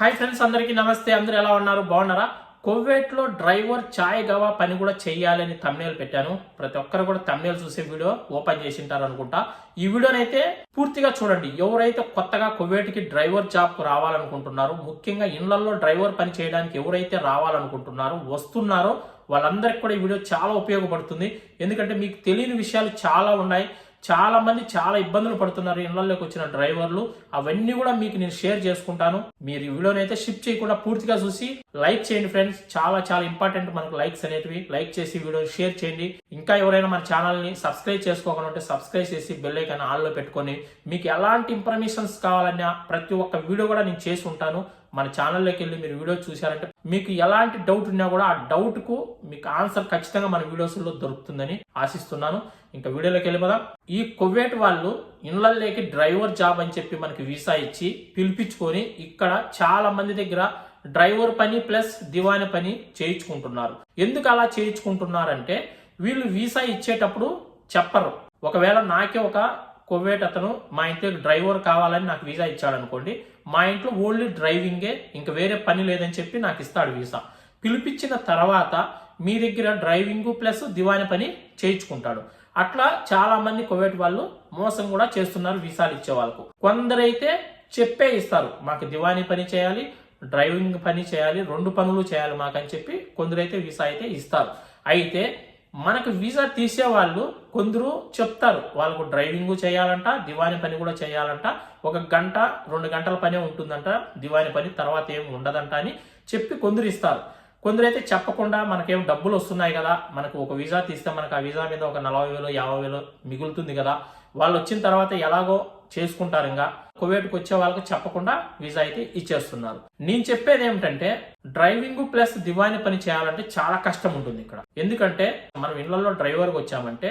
Hi friends అందరికీ నమస్తే. అందరూ ఎలా ఉన్నారు? బాగున్నారా? కువైట్లో డ్రైవర్ చాయ్ గవా పని కూడా చేయాలని తమ్నేలు పెట్టాను. ప్రతి ఒక్కరు కూడా తమ్నేలు చూసే వీడియో ఓపెన్ చేసి ఉంటారు అనుకుంటా. ఈ వీడియోనైతే పూర్తిగా చూడండి. ఎవరైతే కొత్తగా కువైట్కి డ్రైవర్ జాబ్ రావాలనుకుంటున్నారు ముఖ్యంగా ఇళ్ళలో డ్రైవర్ పని చేయడానికి ఎవరైతే రావాలనుకుంటున్నారో వస్తున్నారో వాళ్ళందరికీ కూడా ఈ వీడియో చాలా ఉపయోగపడుతుంది. ఎందుకంటే మీకు తెలియని విషయాలు చాలా ఉన్నాయి. చాలా మంది చాలా ఇబ్బందులు పడుతున్నారు ఇళ్ళలోకి వచ్చిన డ్రైవర్లు. అవన్నీ కూడా మీకు నేను షేర్ చేసుకుంటాను. మీరు ఈ వీడియోని అయితే షిఫ్ట్ చేయకుండా పూర్తిగా చూసి లైక్ చేయండి ఫ్రెండ్స్. చాలా చాలా ఇంపార్టెంట్ మనకు లైక్స్ అనేటివి. లైక్ చేసి వీడియోని షేర్ చేయండి. ఇంకా ఎవరైనా మన ఛానల్ని సబ్స్క్రైబ్ చేసుకోకుండా ఉంటే సబ్స్క్రైబ్ చేసి బెల్ ఐకాన్ ఆన్లో పెట్టుకొని మీకు ఎలాంటి ఇన్ఫర్మేషన్స్ కావాలన్నా ప్రతి ఒక్క వీడియో కూడా నేను చేసి ఉంటాను. మన ఛానల్లోకి వెళ్ళి మీరు వీడియో చూశారంటే మీకు ఎలాంటి డౌట్ ఉన్నా కూడా ఆ డౌట్కు మీకు ఆన్సర్ ఖచ్చితంగా మన వీడియోస్లో దొరుకుతుందని ఆశిస్తున్నాను. ఇంకా వీడియోలోకి వెళ్ళిపోదాం. ఈ కువైట్ వాళ్ళు ఇళ్ళలోకి డ్రైవర్ జాబ్ అని చెప్పి మనకి వీసా ఇచ్చి పిలిపించుకొని ఇక్కడ చాలా మంది దగ్గర డ్రైవర్ పని ప్లస్ దివాని పని చేయించుకుంటున్నారు. ఎందుకు అలా చేయించుకుంటున్నారంటే వీళ్ళు వీసా ఇచ్చేటప్పుడు చెప్పరు. ఒకవేళ నాకే ఒక కువైట్ అతను మా ఇంట్లో డ్రైవర్ కావాలని నాకు వీసా ఇచ్చాడు అనుకోండి మా ఇంట్లో ఓన్లీ డ్రైవింగే ఇంకా వేరే పని లేదని చెప్పి నాకు ఇస్తాడు వీసా. పిలిపించిన తర్వాత మీ దగ్గర డ్రైవింగ్ ప్లస్ దివాని పని చేయించుకుంటాడు. అట్లా చాలా మంది కువైట్ వాళ్ళు మోసం కూడా చేస్తున్నారు వీసాలు ఇచ్చే వాళ్ళకు. కొందరైతే చెప్పే ఇస్తారు మాకు దివానీ పని చేయాలి డ్రైవింగ్ పని చేయాలి రెండు పనులు చేయాలి మాకని చెప్పి కొందరైతే వీసా అయితే ఇస్తారు. అయితే మనకు వీసా తీసే వాళ్ళు కొందరు చెప్తారు. వాళ్ళకు డ్రైవింగ్ చేయాలంట దివాని పని కూడా చేయాలంట. ఒక గంట రెండు గంటల పనే ఉంటుందంట. దివాని పని తర్వాత ఏం ఉండదంట అని చెప్పి కొందరు ఇస్తారు. కొందరైతే చెప్పకుండా మనకేం డబ్బులు వస్తున్నాయి కదా మనకు ఒక వీసా తీస్తే మనకు ఆ వీసా మీద ఒక నలభై వేలు యాభై వేలు మిగులుతుంది కదా. వాళ్ళు వచ్చిన తర్వాత ఎలాగో చేసుకుంటారు ఇంకా. కువైట్కి వచ్చే వాళ్ళకి చెప్పకుండా వీసా అయితే ఇచ్చేస్తున్నారు. నేను చెప్పేది ఏమిటంటే డ్రైవింగ్ ప్లస్ దివాని పని చేయాలంటే చాలా కష్టం ఉంటుంది ఇక్కడ. ఎందుకంటే మనం ఇళ్ళలో డ్రైవర్కి వచ్చామంటే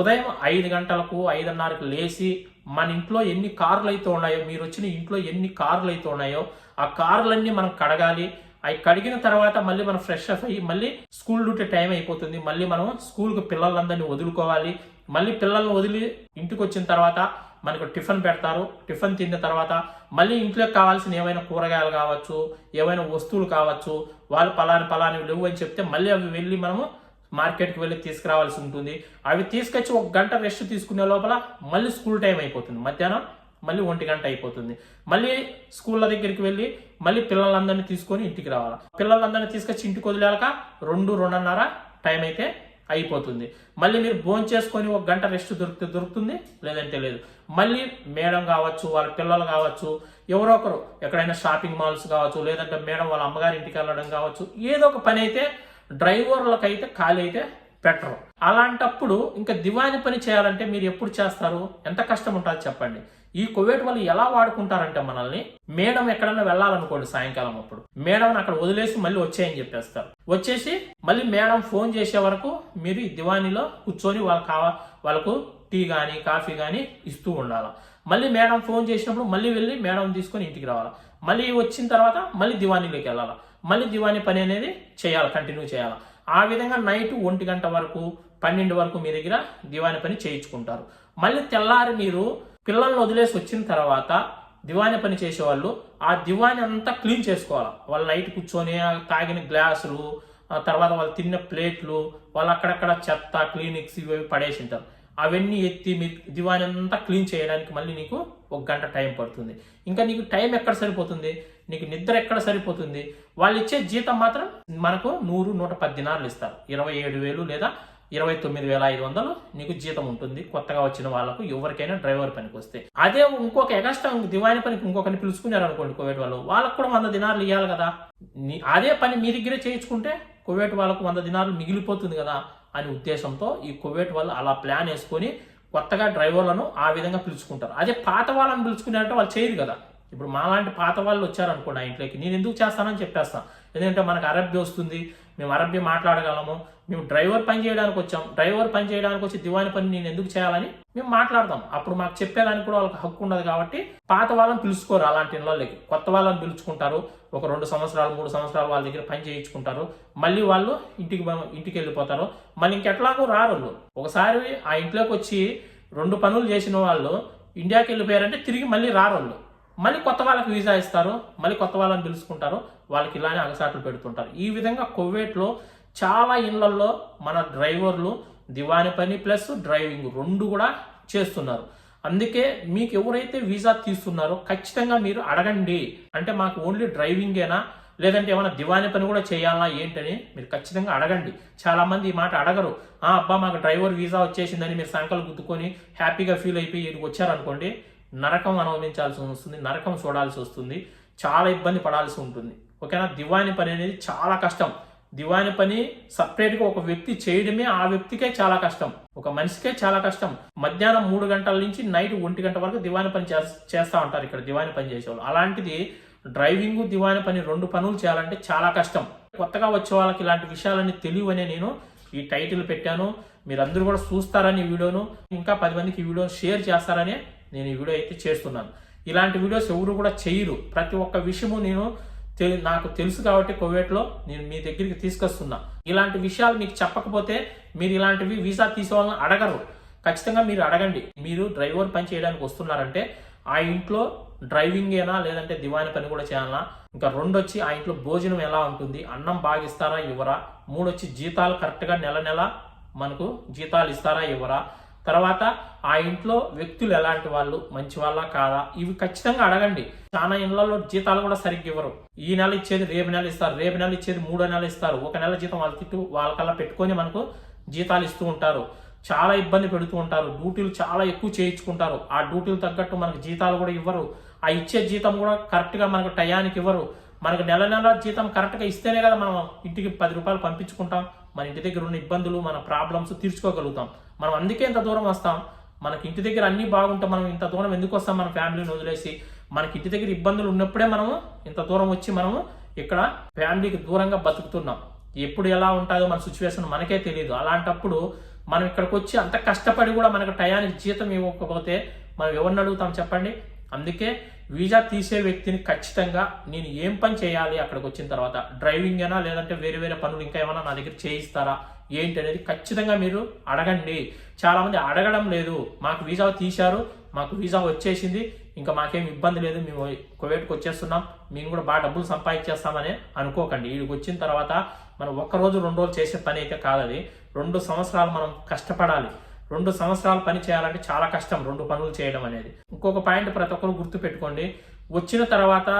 ఉదయం ఐదు గంటలకు ఐదున్నరకు లేచి మన ఇంట్లో ఎన్ని కార్లు అయితే ఉన్నాయో మీరు వచ్చిన ఇంట్లో ఎన్ని కార్లు అయితే ఉన్నాయో ఆ కార్లన్నీ మనం కడగాలి. అవి కడిగిన తర్వాత మళ్ళీ మనం ఫ్రెష్ అప్ అయ్యి మళ్ళీ స్కూల్ డ్యూటీ టైం అయిపోతుంది. మళ్ళీ మనం స్కూల్కి పిల్లలందరినీ వదులుకోవాలి. మళ్ళీ పిల్లల్ని వదిలి ఇంటికి వచ్చిన తర్వాత మనకు టిఫిన్ పెడతారు. టిఫిన్ తిన్న తర్వాత మళ్ళీ ఇంట్లోకి కావాల్సిన ఏమైనా కూరగాయలు కావచ్చు ఏమైనా వస్తువులు కావచ్చు వాళ్ళు పలాని పలాని లేవు అని చెప్తే మళ్ళీ అవి వెళ్ళి మనము మార్కెట్కి వెళ్ళి తీసుకురావాల్సి ఉంటుంది. అవి తీసుకొచ్చి ఒక గంట రెస్ట్ తీసుకునే లోపల మళ్ళీ స్కూల్ టైం అయిపోతుంది. మధ్యాహ్నం మళ్ళీ ఒంటి గంట అయిపోతుంది. మళ్ళీ స్కూళ్ళ దగ్గరికి వెళ్ళి మళ్ళీ పిల్లలందరినీ తీసుకొని ఇంటికి రావాలి. పిల్లలందరినీ తీసుకొచ్చి ఇంటికి వదిలేక రెండు రెండున్నర టైం అయితే అయిపోతుంది. మళ్ళీ మీరు భోజనం చేసుకొని ఒక గంట రెస్ట్ దొరికితే దొరుకుతుంది లేదంటే లేదు. మళ్ళీ మేడం కావచ్చు వాళ్ళ పిల్లలు కావచ్చు ఎవరో ఒకరు ఎక్కడైనా షాపింగ్ మాల్స్ కావచ్చు లేదంటే మేడం వాళ్ళ అమ్మగారి ఇంటికి వెళ్ళడం కావచ్చు ఏదో ఒక పని అయితే డ్రైవర్లకైతే ఖాళీ అయితే పెట్టరు. అలాంటప్పుడు ఇంకా దివాని పని చేయాలంటే మీరు ఎప్పుడు చేస్తారు? ఎంత కష్టం ఉంటుంది చెప్పండి. ఈ కోవిడ్ వాళ్ళు ఎలా వాడుకుంటారంటే మనల్ని మేడం ఎక్కడన్నా వెళ్ళాలనుకోండి సాయంకాలం అప్పుడు. మేడం అక్కడ వదిలేసి మళ్ళీ వచ్చేయని చెప్పేస్తారు. వచ్చేసి మళ్ళీ మేడం ఫోన్ చేసే వరకు మీరు ఈ దివానీలో కూర్చొని వాళ్ళకి కావా వాళ్ళకు టీ కానీ కాఫీ కానీ ఇస్తూ ఉండాలి. మళ్ళీ మేడం ఫోన్ చేసినప్పుడు మళ్ళీ వెళ్ళి మేడం తీసుకొని ఇంటికి రావాలి. మళ్ళీ వచ్చిన తర్వాత మళ్ళీ దివానీలోకి వెళ్ళాలి. మళ్ళీ దివానీ పని అనేది చేయాలి కంటిన్యూ చేయాలి. ఆ విధంగా నైట్ ఒంటి గంట వరకు పన్నెండు వరకు మీ దగ్గర దివాని పని చేయించుకుంటారు. మళ్ళీ తెల్లారి మీరు పిల్లల్ని వదిలేసి వచ్చిన తర్వాత దివాని పని చేసేవాళ్ళు ఆ దివాని అంతా క్లీన్ చేసుకోవాలి. వాళ్ళు నైట్ కూర్చొని తాగిన గ్లాసులు తర్వాత వాళ్ళు తిన్న ప్లేట్లు వాళ్ళు అక్కడక్కడ చెత్త క్లీనిక్స్ ఇవి పడేసింటారు పడేసి ఉంటారు. అవన్నీ ఎత్తి మీ దివాని అంతా క్లీన్ చేయడానికి మళ్ళీ నీకు ఒక గంట టైం పడుతుంది. ఇంకా నీకు టైం ఎక్కడ సరిపోతుంది? నీకు నిద్ర ఎక్కడ సరిపోతుంది? వాళ్ళు ఇచ్చే జీతం మాత్రం మనకు నూరు నూట పది దినాలు ఇస్తారు. ఇరవై ఏడు వేలు లేదా ఇరవై తొమ్మిది వేల ఐదు వందలు నీకు జీతం ఉంటుంది. కొత్తగా వచ్చిన వాళ్ళకు ఎవరికైనా డ్రైవర్ పనికి వస్తే. అదే ఇంకొక ఎగస్ట్రా దివాని పనికి ఇంకొకరిని పిలుచుకున్నారు అనుకోండి కోవిడ్ వాళ్ళు. వాళ్ళకు కూడా వంద దినాలు ఇవ్వాలి కదా. అదే పని మీ దగ్గరే చేయించుకుంటే కువైట్ వాళ్ళకు వంద దినాలు మిగిలిపోతుంది కదా అనే ఉద్దేశంతో ఈ కువైట్ వాళ్ళు అలా ప్లాన్ వేసుకొని కొత్తగా డ్రైవర్లను ఆ విధంగా పిలుచుకుంటారు. అదే పాత వాళ్ళని పిలుచుకున్నారంటే వాళ్ళు చేయరు కదా. ఇప్పుడు మాలాంటి పాత వాళ్ళు వచ్చారనుకోండి ఆ ఇంట్లోకి. నేను ఎందుకు చేస్తానని చెప్పేస్తాను. ఎందుకంటే మనకు అరబ్బీ వస్తుంది మేము అరబ్బీ మాట్లాడగలము. మేము డ్రైవర్ పని చేయడానికి వచ్చాం. డ్రైవర్ పని చేయడానికి వచ్చి దివాని పని నేను ఎందుకు చేయాలని మేము మాట్లాడతాం. అప్పుడు మాకు చెప్పేదానికి కూడా వాళ్ళకి హక్కు ఉండదు కాబట్టి పాత వాళ్ళని పిలుచుకోరు అలాంటి ఇళ్ళకి కొత్త వాళ్ళని పిలుచుకుంటారు. ఒక రెండు సంవత్సరాలు మూడు సంవత్సరాలు వాళ్ళ దగ్గర పని చేయించుకుంటారు. మళ్ళీ వాళ్ళు ఇంటికి ఇంటికి వెళ్ళిపోతారు. మళ్ళీ ఇంకెట్లాగో రారు ఒకసారి ఆ ఇంట్లోకి వచ్చి రెండు పనులు చేసిన వాళ్ళు ఇండియాకి వెళ్ళిపోయారంటే తిరిగి మళ్ళీ రారు మళ్ళీ కొత్త వాళ్ళకి వీసా ఇస్తారు మళ్ళీ కొత్త వాళ్ళని పిలుచుకుంటారు వాళ్ళకి ఇలానే అగసాట్లు పెడుతుంటారు. ఈ విధంగా కువైట్లో చాలా ఇళ్ళలో మన డ్రైవర్లు దివాని పని ప్లస్ డ్రైవింగ్ రెండు కూడా చేస్తున్నారు. అందుకే మీకు ఎవరైతే వీసా తీస్తున్నారో ఖచ్చితంగా మీరు అడగండి. అంటే మాకు ఓన్లీ డ్రైవింగేనా? లేదంటే ఏమైనా దివాని పని కూడా చేయాలా? ఏంటని మీరు ఖచ్చితంగా అడగండి. చాలా మంది ఈ మాట అడగరు. ఆ అబ్బా మాకు డ్రైవర్ వీసా వచ్చేసిందని మీరు సంకలు గుద్దుకొని హ్యాపీగా ఫీల్ అయిపోయి ఇక్కడికి వచ్చారనుకోండి నరకం అనుభవించాల్సి వస్తుంది నరకం చూడాల్సి వస్తుంది చాలా ఇబ్బంది పడాల్సి ఉంటుంది. ఓకేనా? దివాని పని అనేది చాలా కష్టం. దివాని పని సపరేట్గా ఒక వ్యక్తి చేయడమే ఆ వ్యక్తికే చాలా కష్టం. ఒక మనిషికే చాలా కష్టం. మధ్యాహ్నం మూడు గంటల నుంచి నైట్ ఒంటి గంట వరకు దివాని పని చేస్తూ ఉంటారు ఇక్కడ దివాని పని చేసేవాళ్ళు. అలాంటిది డ్రైవింగ్ దివాని పని రెండు పనులు చేయాలంటే చాలా కష్టం. కొత్తగా వచ్చే వాళ్ళకి ఇలాంటి విషయాలన్నీ తెలియవనే నేను ఈ టైటిల్ పెట్టాను. మీరందరూ కూడా చూస్తారని ఈ వీడియోను. ఇంకా పది మందికి ఈ వీడియోను షేర్ చేస్తారని నేను ఈ వీడియో అయితే చేస్తున్నాను. ఇలాంటి వీడియోస్ ఎవరు కూడా చేయరు. ప్రతి ఒక్క విషయము నేను నాకు తెలుసు కాబట్టి కోవేట్లో నేను మీ దగ్గరికి తీసుకొస్తున్నా. ఇలాంటి విషయాలు మీకు చెప్పకపోతే మీరు ఇలాంటివి వీసా తీసుకోవాలని అడగరు. ఖచ్చితంగా మీరు అడగండి. మీరు డ్రైవర్ పని చేయడానికి వస్తున్నారంటే ఆ ఇంట్లో డ్రైవింగ్ ఏనా లేదంటే దివాని పని కూడా చేయాలా ఇంకా రెండు వచ్చి ఆ ఇంట్లో భోజనం ఎలా ఉంటుంది అన్నం బాగా ఇస్తారా ఇవ్వరా మూడు వచ్చి జీతాలు కరెక్ట్గా నెల నెల మనకు జీతాలు ఇస్తారా ఇవ్వరా తర్వాత ఆ ఇంట్లో వ్యక్తులు ఎలాంటి వాళ్ళు మంచి వాళ్ళ కాదా? ఇవి ఖచ్చితంగా అడగండి. చాలా ఇళ్ళలో జీతాలు కూడా సరిగ్గా ఇవ్వరు. ఈ నెల ఇచ్చేది రేపు నెల ఇస్తారు రేపు నెల ఇచ్చేది మూడో నెల ఇస్తారు. ఒక నెల జీతం వాళ్ళ తిట్టు వాళ్ళకల్లా పెట్టుకొని మనకు జీతాలు ఇస్తూ ఉంటారు. చాలా ఇబ్బంది పెడుతూ ఉంటారు. డ్యూటీలు చాలా ఎక్కువ చేయించుకుంటారు. ఆ డ్యూటీలు తగ్గట్టు మనకు జీతాలు కూడా ఇవ్వరు. ఆ ఇచ్చే జీతం కూడా కరెక్ట్గా మనకు టయానికి ఇవ్వరు. మనకు నెల నెల జీతం కరెక్ట్గా ఇస్తేనే కదా మనం ఇంటికి పది రూపాయలు పంపించుకుంటాం. మన ఇంటి దగ్గర ఉన్న ఇబ్బందులు మన ప్రాబ్లమ్స్ తీర్చుకోగలుగుతాం. మనం అందుకే ఇంత దూరం వస్తాం. మనకి ఇంటి దగ్గర అన్నీ బాగుంటే మనం ఇంత దూరం ఎందుకు వస్తాం? మన ఫ్యామిలీని వదిలేసి మనకి ఇంటి దగ్గర ఇబ్బందులు ఉన్నప్పుడే మనము ఇంత దూరం వచ్చి మనము ఇక్కడ ఫ్యామిలీకి దూరంగా బతుకుతున్నాం. ఎప్పుడు ఎలా ఉంటుందో మన సిచ్యువేషన్ మనకే తెలియదు అలాంటప్పుడు మనం ఇక్కడికి వచ్చి అంత కష్టపడి కూడా మనకు టయానికి జీతం ఇవ్వకపోతే మనం ఎవరిని అడుగుతాం చెప్పండి? అందుకే వీసా తీసే వ్యక్తిని ఖచ్చితంగా నేను ఏం పని చేయాలి అక్కడికి వచ్చిన తర్వాత? డ్రైవింగ్ అయినా లేదంటే వేరే వేరే పనులు ఇంకా ఏమైనా నా దగ్గర చేయిస్తారా? ఏంటి అనేది ఖచ్చితంగా మీరు అడగండి. చాలామంది అడగడం లేదు. మాకు వీసా తీశారు మాకు వీసా వచ్చేసింది ఇంకా మాకేం ఇబ్బంది లేదు. మేము కువైట్కి వచ్చేస్తున్నాం మేము కూడా బాగా డబ్బులు సంపాదించేస్తామని అనుకోకండి. వీడికి వచ్చిన తర్వాత మనం ఒక్క రోజు రెండు రోజులు చేసే పని అయితే కాదది. రెండు సంవత్సరాలు మనం కష్టపడాలి. రెండు సంవత్సరాలు పని చేయాలంటే చాలా కష్టం రెండు పనులు చేయడం అనేది. ఇంకొక పాయింట్ ప్రతి ఒక్కరు గుర్తు పెట్టుకోండి వచ్చిన తర్వాత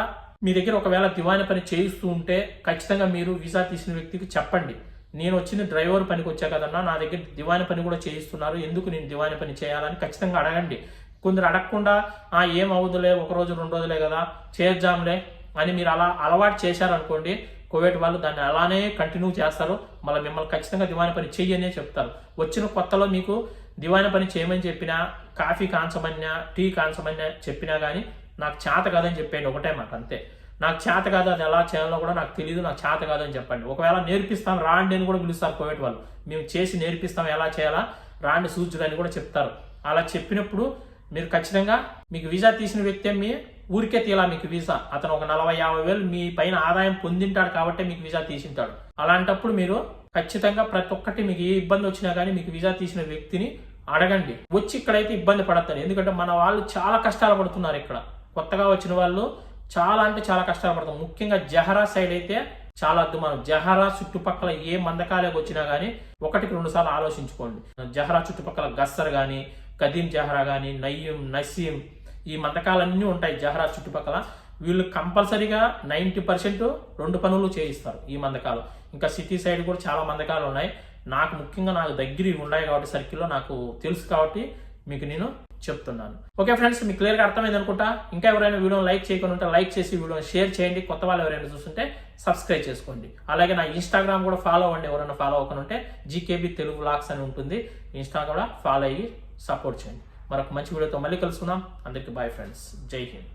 మీ దగ్గర ఒకవేళ దివాన పని చేయిస్తూ ఉంటే ఖచ్చితంగా మీరు వీసా తీసిన వ్యక్తికి చెప్పండి. నేను వచ్చిన డ్రైవర్ పనికి వచ్చా కదన్నా నా దగ్గర దివాన పని కూడా చేయిస్తున్నారు ఎందుకు నేను దివాన పని చేయాలని ఖచ్చితంగా అడగండి. కొందరు అడగకుండా ఆ ఏం అవుదులే ఒక రోజు రెండు రోజులే కదా చేద్దాంలే అని మీరు అలా అలవాటు చేశారనుకోండి కోవిడ్ వాళ్ళు దాన్ని అలానే కంటిన్యూ చేస్తారు. మళ్ళీ మిమ్మల్ని ఖచ్చితంగా దివాని పని చెయ్యనే చెప్తారు. వచ్చిన కొత్తలో మీకు దివాన పని చేయమని చెప్పినా కాఫీ కాంచమన్నా టీ కాంచమన్నా చెప్పినా కానీ నాకు చేత కాదని చెప్పండి ఒకటే మాట అంతే. నాకు చేత కాదు అది ఎలా చేయాలో కూడా నాకు తెలియదు నాకు చేత కాదని చెప్పండి. ఒకవేళ నేర్పిస్తాను రాండి అని కూడా పిలుస్తారు కోవిడ్ వాళ్ళు. మేము చేసి నేర్పిస్తాం ఎలా చేయాలా రాండి సూచుడు అని కూడా చెప్తారు. అలా చెప్పినప్పుడు మీరు ఖచ్చితంగా మీకు వీసా తీసిన వ్యక్తి మీ ఊరికే తీయాల మీకు వీసా? అతను ఒక నలభై యాభై వేలు మీ పైన ఆదాయం పొందింటాడు కాబట్టి మీకు వీసా తీసింటాడు. అలాంటప్పుడు మీరు ఖచ్చితంగా ప్రతి ఒక్కటి మీకు ఏ ఇబ్బంది వచ్చినా కానీ మీకు వీసా తీసిన వ్యక్తిని అడగండి. వచ్చి ఇక్కడైతే ఇబ్బంది పడతారు ఎందుకంటే మన వాళ్ళు చాలా కష్టాలు పడుతున్నారు ఇక్కడ. కొత్తగా వచ్చిన వాళ్ళు చాలా అంటే చాలా కష్టాలు పడతాం ముఖ్యంగా జహరా సైడ్ అయితే చాలా అద్దు జహరా చుట్టుపక్కల ఏ మందకాలకు వచ్చినా కానీ ఒకటికి రెండు సార్లు ఆలోచించుకోండి. జహరా చుట్టుపక్కల గస్సర్ కానీ కదీం జహరా కానీ నయ్యం నసీం ఈ మందకాలన్నీ ఉంటాయి జహరా చుట్టుపక్కల. వీళ్ళు కంపల్సరీగా నైంటీ పర్సెంట్ రెండు పనులు చేయిస్తారు ఈ మందకాలు. ఇంకా సిటీ సైడ్ కూడా చాలా మందకాలు ఉన్నాయి. నాకు ముఖ్యంగా నాకు దగ్గర ఉన్నాయి కాబట్టి సర్కిల్లో నాకు తెలుసు కాబట్టి మీకు నేను చెప్తున్నాను. ఓకే ఫ్రెండ్స్ మీకు క్లియర్గా అర్థమైంది అనుకుంటా? ఇంకా ఎవరైనా వీడియో లైక్ చేయకుండా ఉంటే లైక్ చేసి వీడియోని షేర్ చేయండి. కొత్త వాళ్ళు ఎవరైనా చూస్తుంటే సబ్స్క్రైబ్ చేసుకోండి. అలాగే నా ఇన్స్టాగ్రామ్ కూడా ఫాలో అవ్వండి. ఎవరైనా ఫాలో అవ్వకుండా ఉంటే జీకేబీ తెలుగు లాక్స్ అని ఉంటుంది. ఇన్స్టా కూడా ఫాలో అయ్యి సపోర్ట్ చేయండి. మరొక మంచి వీడియోతో మళ్ళీ కలుసుకుందాం. అందరికీ బాయ్ ఫ్రెండ్స్ జై హింద్.